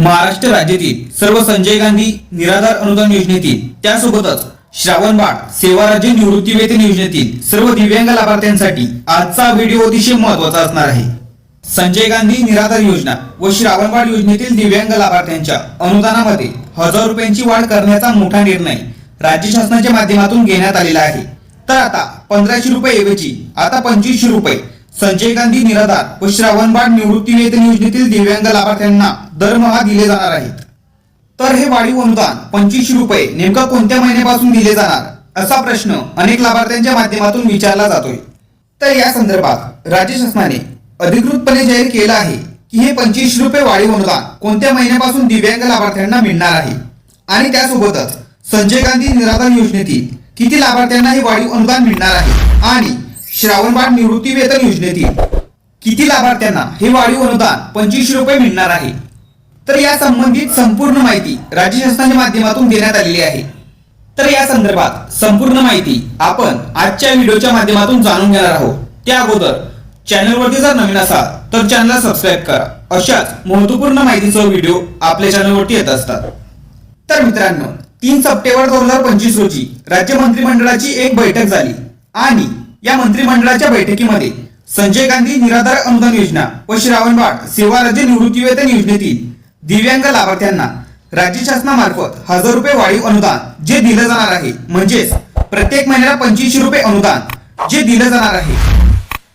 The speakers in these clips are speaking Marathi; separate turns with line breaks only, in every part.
महाराष्ट्र राज्यातील सर्व संजय गांधी निराधार अनुदान योजनेतील त्यासोबतच श्रावणबाळ सेवा राज्य निवृत्ती वेतन योजनेतील सर्व दिव्यांग लाभार्थ्यांसाठी आजचा व्हिडिओ अतिशय महत्त्वाचा असणार आहे. संजय गांधी निराधार योजना व श्रावणबाळ योजनेतील दिव्यांग लाभार्थ्यांच्या अनुदानामध्ये हजार रुपयांची वाढ करण्याचा मोठा निर्णय राज्य शासनाच्या माध्यमातून घेण्यात आलेला आहे. तर आता पंधराशे रुपये ऐवजी आता पंचवीसशे रुपये संजय गांधी निराधार व श्रावणबाळ निवृत्ती वेतन योजनेतील दिव्यांग लाभार्थ्यांना दरमहा दिले जाणार आहेत. तर हे वाढीव अनुदान पंचवीसशे रुपये नेमका कोणत्या महिन्यापासून दिले जाणार असा प्रश्न अनेक लाभार्थ्यांच्या माध्यमातून विचारला जातोय. तर या संदर्भात राज्य शासनाने अधिकृतपणे जाहीर केलं आहे की हे पंचवीसशे रुपये वाढीव अनुदान कोणत्या महिन्यापासून दिव्यांग लाभार्थ्यांना मिळणार आहे? आणि त्यासोबतच संजय गांधी निराधार योजनेतील किती लाभार्थ्यांना हे वाढीव अनुदान मिळणार आहे? आणि श्रावणबाळ निवृत्ती वेतन योजनेतील किती लाभार्थ्यांना हे वाढीव अनुदान पंचवीसशे रुपये मिळणार आहे? तर या संबंधित संपूर्ण माहिती राज्य शासनाच्या माध्यमातून देण्यात आलेली आहे. तर या संदर्भात संपूर्ण माहिती आपण आजच्या व्हिडिओच्या माध्यमातून जाणून घेणार आहोत. त्या अगोदर चॅनलवरती जर नवीन असाल तर चॅनलला सबस्क्राईब करा. अशाच महत्त्वपूर्ण माहितीसह व्हिडिओ आपल्या चॅनलवरती येत असतात. तर मित्रांनो तीन सप्टेंबर दोन हजार पंचवीस रोजी राज्य मंत्रिमंडळाची एक बैठक झाली आणि या मंत्रिमंडळाच्या बैठकीमध्ये संजय गांधी निराधार अनुदान योजना व श्रावणबाळ सेवा राज्य निवृत्ती वेतन योजनेतील दिव्यांग लाभार्थ्यांना राज्य शासनामार्फत हजार रुपये वाढीव अनुदान जे दिलं जाणार आहे. म्हणजेच प्रत्येक महिन्याला पंचवीसशे रुपये अनुदान जे दिलं जाणार आहे.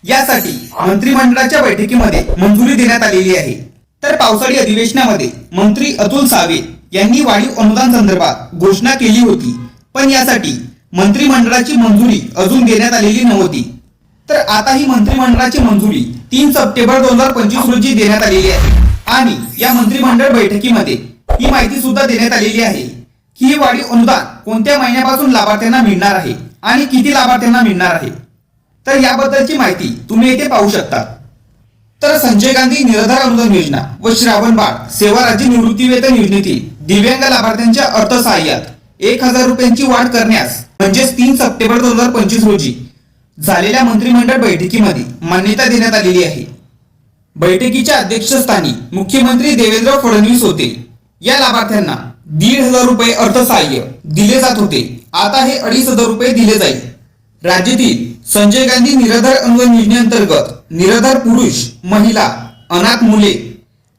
यासाठी मंत्रिमंडळाच्या बैठकीमध्ये मंजुरी देण्यात आलेली आहे. तर पावसाळी अधिवेशनामध्ये मंत्री अतुल सावे यांनी वाढीव अनुदान संदर्भात घोषणा केली होती. पण यासाठी मंत्रिमंडळाची मंजुरी अजून देण्यात आलेली नव्हती. तर आता ही मंत्रिमंडळाची मंजुरी तीन सप्टेंबर दोन हजार पंचवीस रोजी देण्यात आलेली आहे. आणि या मंत्रिमंडळ बैठकीमध्ये ही माहिती सुद्धा देण्यात आलेली आहे की ही वाढीव अनुदान कोणत्या महिन्यापासून लाभार्थ्यांना मिळणार आहे आणि किती लाभार्थ्यांना मिळणार आहे? तर याबद्दलची माहिती तुम्ही येथे पाहू शकता. तर संजय गांधी निराधार अनुदान योजना व श्रावण बाळ सेवा राज्य निवृत्ती वेतन योजनेतील दिव्यांग लाभार्थ्यांच्या अर्थसहाय्यात एक हजार रुपयांची वाढ करण्यास म्हणजेच तीन सप्टेंबर दोन हजार पंचवीस रोजी झालेल्या मंत्रिमंडळ बैठकीमध्ये मान्यता देण्यात आलेली आहे. बैठकीच्या अध्यक्षस्थानी मुख्यमंत्री देवेंद्र फडणवीस होते. या लाभार्थ्यांना दीड हजार रुपये अर्थसहाय्य दिले जात होते. आता हे अडीच हजार रुपये दिले जाईल. राज्यातील संजय गांधी निराधार अनुदान योजनेअंतर्गत निराधार पुरुष महिला अनाथ मुले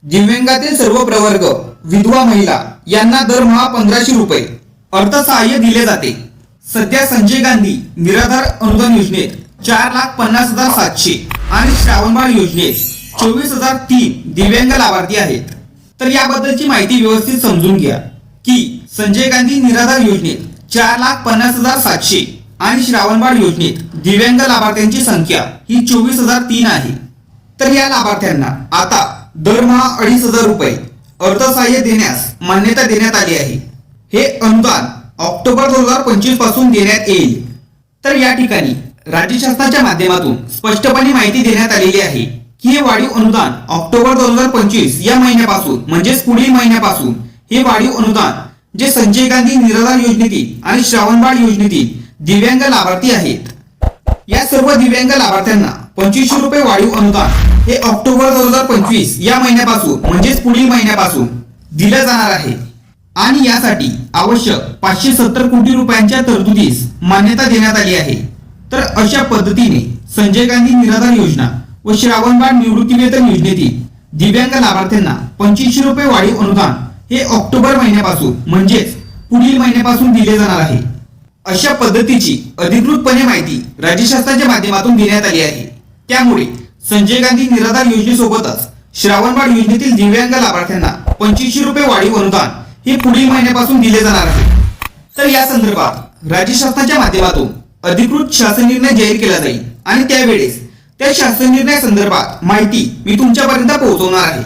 दिव्यांगातील सर्व प्रवर्ग विधवा महिला यांना दरमहा पंधराशे रुपये अर्थसहाय्य दिले जाते. सध्या संजय गांधी निराधार अनुदान योजनेत चार लाख पन्नास हजार सातशे आणि श्रावणबाळ योजनेत चोवीस हजार तीन दिव्यांग लाभार्थी आहेत. तर याबद्दलची माहिती व्यवस्थित समजून घ्या. की संजय गांधी निराधार योजनेत चार लाख पन्नास हजार सातशे आणि श्रावणबाळ योजनेत दिव्यांग लाभार्थ्यांची संख्या ही चोवीस हजार तीन आहे. तर या लाभार्थ्यांना आता दरमहा अडीच हजार रुपये अर्थसहाय्य देण्यास मान्यता देण्यात आली आहे. हे अनुदान ऑक्टोबर दोन हजार पंचवीसपासून देण्यात येईल. तर या ठिकाणी राज्य शासनाच्या माध्यमातून स्पष्टपणे माहिती देण्यात आलेली आहे. हे वाढीव अनुदान ऑक्टोबर दोन हजार पंचवीस या महिन्यापासून म्हणजेच पुढील महिन्यापासून हे वाढीव अनुदान जे संजय गांधी निराधार योजनेतील आणि श्रावणबाळ योजनेतील दिव्यांग लाभार्थी आहेत. या सर्व दिव्यांग लाभार्थ्यांना पंचवीसशे रुपये वाढीव अनुदान हे ऑक्टोबर दोन हजार पंचवीस या महिन्यापासून म्हणजेच पुढील महिन्यापासून दिलं जाणार आहे. आणि यासाठी आवश्यक पाचशे सत्तर कोटी रुपयांच्या तरतुदीस मान्यता देण्यात आली आहे. तर अशा पद्धतीने संजय गांधी निराधार योजना व श्रावणबाळ निवृत्ती वेतन योजनेतील दिव्यांग लाभार्थ्यांना पंचवीसशे रुपये वाढीव अनुदान हे ऑक्टोबर महिन्यापासून म्हणजेच पुढील महिन्यापासून दिले जाणार आहे. अशा पद्धतीची अधिकृतपणे माहिती राज्य शासनाच्या माध्यमातून देण्यात आली आहे. त्यामुळे संजय गांधी निराधार योजनेसोबतच श्रावणबाळ योजनेतील दिव्यांग लाभार्थ्यांना पंचवीसशे रुपये वाढीव अनुदान हे पुढील महिन्यापासून दिले जाणार आहे. तर या संदर्भात राज्य शासनाच्या माध्यमातून अधिकृत शासन निर्णय जाहीर केला जाईल आणि त्यावेळेस त्या शासन निर्णया संदर्भात माहिती मी तुमच्यापर्यंत पोहोचवणार आहे.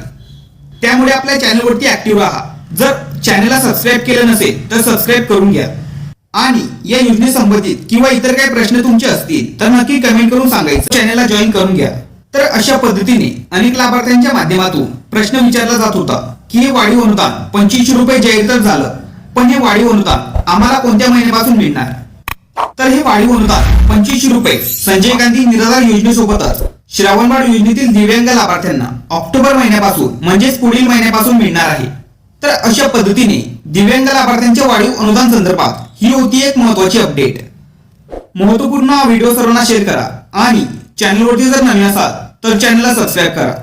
त्यामुळे आपल्या चॅनलवरती ऍक्टिव्ह राहा. जर चॅनलला सबस्क्राईब केलं नसेल तर सबस्क्राईब करून घ्या. आणि या योजनेसंबंधित किंवा इतर काही प्रश्न तुमचे असतील तर नक्की कमेंट करून सांगायचं. चॅनलला जॉईन करून घ्या. तर अशा पद्धतीने अनेक लाभार्थ्यांच्या माध्यमातून प्रश्न विचारला जात होता की हे वाढीव अनुदान पंचवीसशे रुपये जाहीर तर झालं पण हे वाढीव अनुदान आम्हाला कोणत्या महिन्यापासून मिळणार? तर हे वाढीव अनुदान पंचवीसशे रुपये. संजय गांधी निराधार योजनेसोबतच श्रावणबाळ योजनेतील दिव्यांग लाभार्थ्यांना ऑक्टोबर महिन्यापासून म्हणजेच पुढील महिन्यापासून मिळणार आहे. तर अशा पद्धतीने दिव्यांग लाभार्थ्यांच्या वाढीव अनुदान संदर्भात ही होती एक महत्वाची अपडेट. महत्त्वपूर्ण व्हिडिओ सर्वांना शेअर करा आणि चॅनलवरती जर नवीन असाल तर चॅनलला सबस्क्राईब करा.